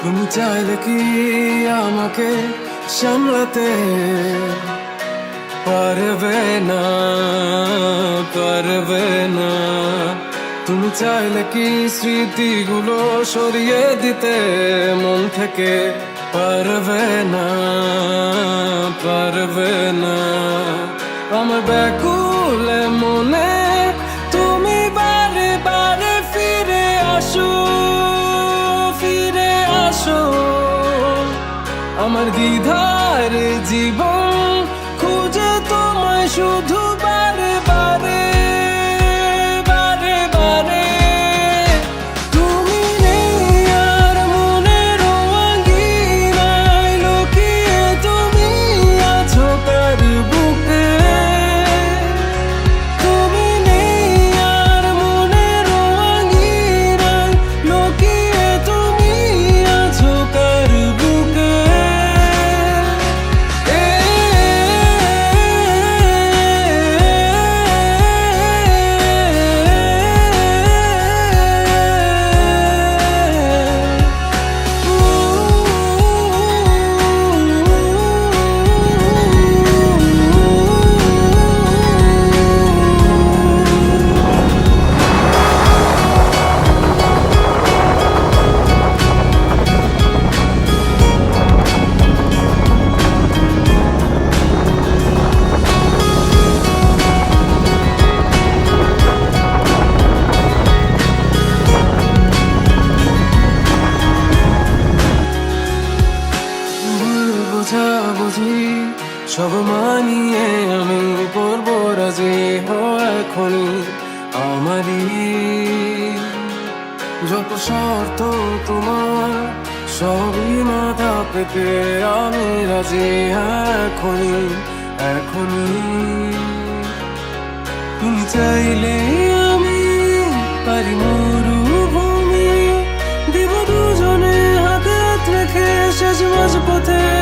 তুমি চাইলে কি আমাকে সামলাতে পারবে না পারবে না তুমি চাইলে কি স্মৃতিগুলো সরিয়ে দিতে মন থেকে পারবে না পারবে না আমার ব্যাকুল আমার দ্বিধার জীবন খুঁজে তোমায় শুধু বোঝাবুঝি সব মানিয়ে আমি করব রাজি হো এখনই আমারই। যত শর্ত তোমার, সবই মাথা পেতে আমি রাজি এখনই এখনই। তুমি চাইলে আমি পারি মরুভূমি, দিব দুজনে হাত রেখে শেষ মাঝ পথে